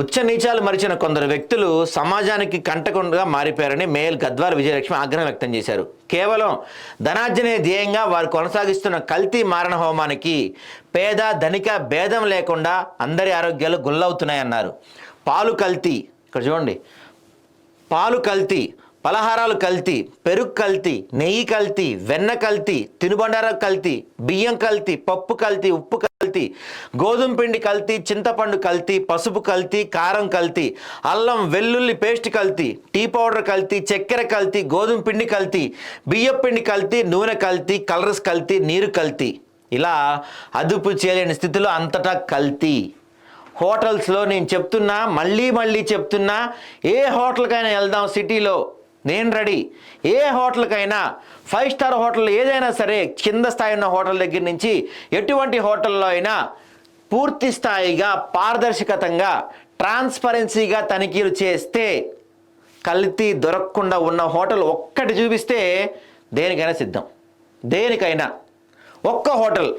ఉచ్చ నీచాలు మరిచిన కొందరు వ్యక్తులు సమాజానికి కంటకుండా మారిపోయారని మేయర్ గద్వాల విజయలక్ష్మి ఆగ్రహం వ్యక్తం చేశారు. కేవలం ధనార్జనే ధ్యేయంగా వారు కొనసాగిస్తున్న కల్తీ మారణ హోమానికి పేద ధనిక భేదం లేకుండా అందరి ఆరోగ్యాలు గుల్లవుతున్నాయన్నారు. పాలు కల్తీ ఇక్కడ చూడండి. పాలు కల్తీ పలహారాలు కల్తీ పెరుగు కల్తీ నెయ్యి కల్తీ వెన్న కల్తీ తినుబండారం కల్తీ బియ్యం కల్తీ పప్పు కల్తీ ఉప్పు కల్తీ గోధుమ పిండి కల్తీ చింతపండు కల్తీ పసుపు కల్తీ కారం కల్తీ అల్లం వెల్లుల్లి పేస్ట్ కల్తీ టీ పౌడర్ కల్తీ చక్కెర కల్తీ గోధుమ పిండి కల్తీ బియ్యం పిండి కల్తీ నూనె కల్తీ కలర్స్ కల్తీ నీరు కల్తీ. ఇలా అదుపు చేయలేని స్థితిలో అంతటా కల్తీ. హోటల్స్లో నేను చెప్తున్నా మళ్ళీ మళ్ళీ చెప్తున్నా ఏ హోటల్కైనా వెళ్దాం సిటీలో. నేను రెడీ. ఏ హోటల్కైనా ఫైవ్ స్టార్ హోటల్ ఏదైనా సరే కింద స్థాయి ఉన్న హోటల్ దగ్గర నుంచి ఎటువంటి హోటల్లో అయినా పూర్తి స్థాయిగా పారదర్శకతంగా ట్రాన్స్పరెన్సీగా తనిఖీలు చేస్తే కల్తీ దొరకకుండా ఉన్న హోటల్ ఒక్కటి చూపిస్తే దేనికైనా సిద్ధం. దేనికైనా. ఒక్క హోటల్.